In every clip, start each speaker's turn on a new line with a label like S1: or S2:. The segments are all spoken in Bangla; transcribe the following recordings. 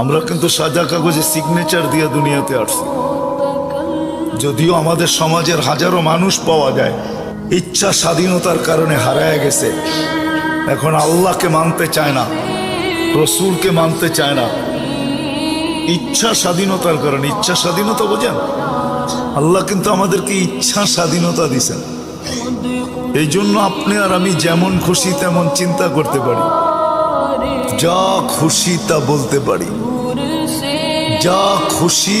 S1: আমরা কিন্তু সাজা কাগজে সিগনেচার দিয়ে দুনিয়াতে আসছি। যদিও আমাদের সমাজের হাজারো মানুষ পাওয়া যায়, ইচ্ছা স্বাধীনতার কারণে হারায় গেছে। এখন আল্লাহকে মানতে চায় না, রসুলকে মানতে চায় না। ইচ্ছা স্বাধীনতার কারণে, ইচ্ছা স্বাধীনতা বোঝেন? আল্লাহ কিন্তু আমাদেরকে ইচ্ছা স্বাধীনতা দিছেন এই জন্য আপনি আর আমি যেমন খুশি তেমন চিন্তা করতে পারি। যা খুশি তা বলতে পারি। যা খুশি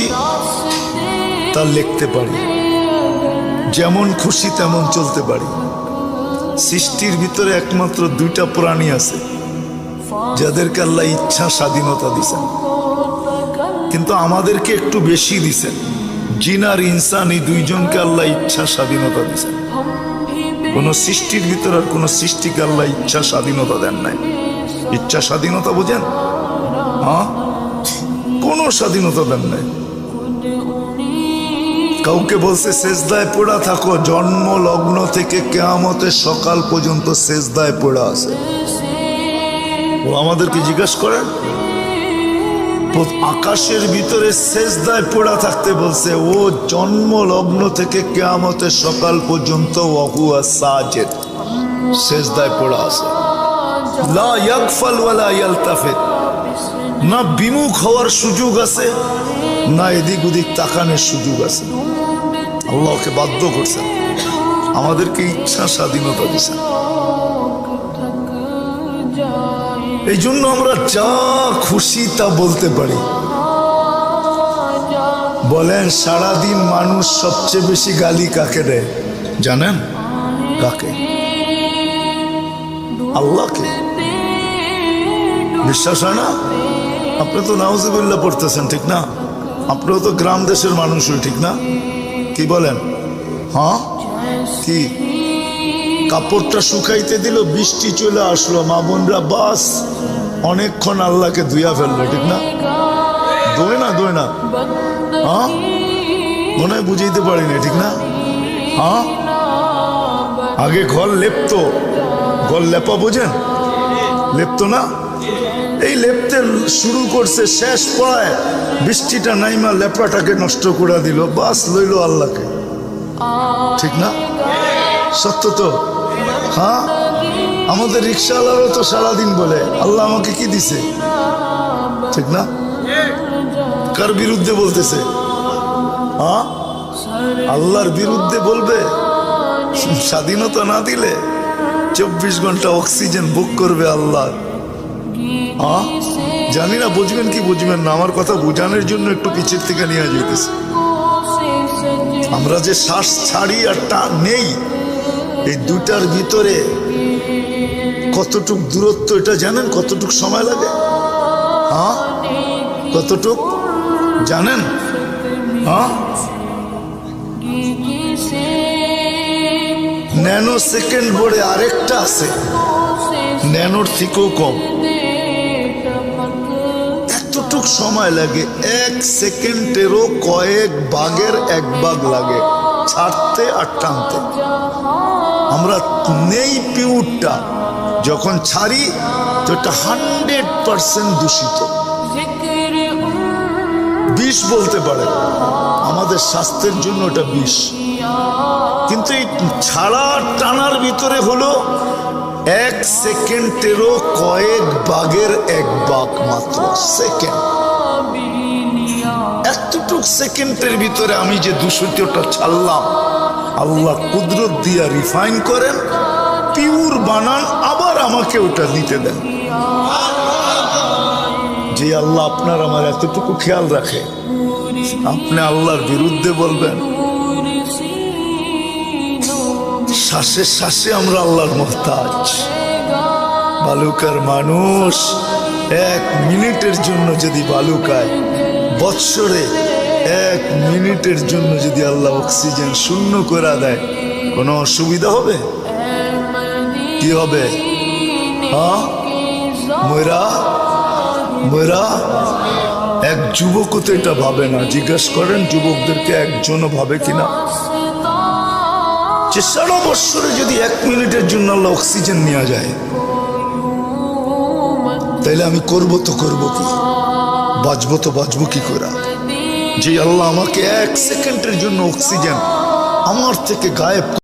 S1: তা লিখতে পারি। যেমন খুশি তেমন চলতে পারি। সৃষ্টির ভিতরে একমাত্র দুইটা প্রাণী আছে, যাদেরকে আল্লাহ ইচ্ছা স্বাধীনতা দিছেন। কিন্তু আমাদেরকে একটু বেশি দিছেন। জিন আর ইনসান এই দুইজনকে আল্লাহ ইচ্ছা স্বাধীনতা দিছেন। কোন সৃষ্টির ভিতরে আর কোন সৃষ্টিকে আল্লাহ ইচ্ছা স্বাধীনতা দেন নাই। ইচ্ছা স্বাধীনতা বোঝেন? হ্যাঁ? কোনো স্বাধীনতা দেন নাই। কাউকে বলছে, সেজদায় পড়া থাকো জন্ম লগ্ন থেকে কেয়ামতের সকাল পর্যন্ত সেজদায় পড়া আছে। ও আমাদেরকে জিজ্ঞাসা করেন আকাশের ভিতরে সেজদায় পড়া থাকতে বলছে, ও জন্ম লগ্ন থেকে কেয়ামতের সকাল পর্যন্ত ওয়াহুয়া সাজেদ, সেজদায় পড়া আছে। না বিমুখ হওয়ার সুযোগ আছে, না এদিক ওদিক সুযোগ আছে। আল্লাহকে বাধ্য করছেন। আমাদেরকে ইচ্ছা স্বাধীনতা দিচ্ছেন এই জন্য আমরা যা খুশি তা বলতে পারি। বলেন, সারাদিন মানুষ সবচেয়ে বেশি গালি কাকে দেয়? জানেন? কাকে? আল্লাহকে বিশ্বাস হয় না? আপনি তো নাউজুবিল্লাহ পড়তেছেন, ঠিক না? আপনিও তো গ্রাম দেশের মানুষই, ঠিক না? কি বলেন? হ্যাঁ? কি? কাপড়টা শুকাইতে দিল, বৃষ্টি চলে আসলো, মা বোনরা বাস, অনেকক্ষণ আল্লাহকে ধুইয়া ফেলল, ঠিক না? দোয় না দোয় না। হ্যাঁ? মনে হয় বুঝাইতে পারিনি, ঠিক না? হ্যাঁ? আগে ঘর লেপতো, ঘর লেপা বোঝেন? লেপতো না? এই লেপতে শুরু করছে শেষ পড়ায় বৃষ্টিটা নাইমা লেপাটাকে নষ্ট করে দিল, বাস লইল আল্লাহকে। ঠিক না? সত্য তো? হ্যাঁ? আমাদের রিক্সাওয়ালারও তো সারাদিন বলে, আল্লাহ আমাকে কি দিছে? ঠিক না? কার বিরুদ্ধে বলতেছে? হ্যাঁ? আল্লাহর বিরুদ্ধে বলবে? স্বাধীনতা না দিলে চব্বিশ ঘণ্টা অক্সিজেন বুক করবে আল্লাহ। জানি না, বুঝবেন কি বুঝবেন না, আমার কথা বোঝানোর জন্য একটু পিছের থেকে নিয়ে যেতেছে আমরা যে শ্বাস ছাড়ি আর টান নেই, এই দুটার ভিতরে কতটুক দূরত্ব এটা জানেন? কতটুক সময় লাগে? হ্যাঁ কতটুক? জানেন? হ্যাঁ ন্যানো সেকেন্ড বোর্ডে আরেকটা আছে। ন্যানোর থেকেও কম। এতটুক সময় লাগে, এক সেকেন্ডেরও কয়েক বাগের এক বাগ লাগে, ছাড়তে আর টানতে। আমরা নেই পিউরটা, যখন ছাড়ি তো এটা হান্ড্রেড পার্সেন্ট দূষিত। বিষ বলতে পারে। আমাদের স্বাস্থ্যের জন্য এটা বিষ। কিন্তু এই ছাড়া টানার ভিতরে হলো এক সেকেন্ডেরও কয়েক বাগের এক বাঘ মাত্র। সেকেন্ড। এতটুক সেকেন্ডের ভিতরে আমি যে দূষিতটা ছাড়লাম, আল্লাহ কুদরত দিয়া রিফাইন করেন, পিওর বানান, আবার আমাকে ওটা নিতে দেন। যে আল্লাহ আপনার আমার এতটুকু খেয়াল রাখে, আপনি আল্লাহর বিরুদ্ধে বলবেন, শ্বাসে শ্বাসে আমরা আল্লাহর মহতাজ। বালুকার মানুষ এক মিনিটের জন্য যদি বালুকায়, বৎসরে এক মিনিটের জন্য যদি আল্লাহ অক্সিজেন শূন্য করে দেয়, কোনো অসুবিধা হবে? কি হবে? হ্যাঁ? ময়রা? ময়রা এক যুবকও তো এটা ভাবে না। জিজ্ঞাসা করেন, যুবকদেরকে একজনও ভাবে কিনা? যে সারা বৎসরে যদি এক মিনিটের জন্য আল্লাহ অক্সিজেন নেওয়া যায়, তাইলে আমি করব তো করব কি? বাঁচবো তো বাঁচবো কি করে? যে আল্লাহ আমাকে এক সেকেন্ডের জন্য অক্সিজেন আমার থেকে গায়েব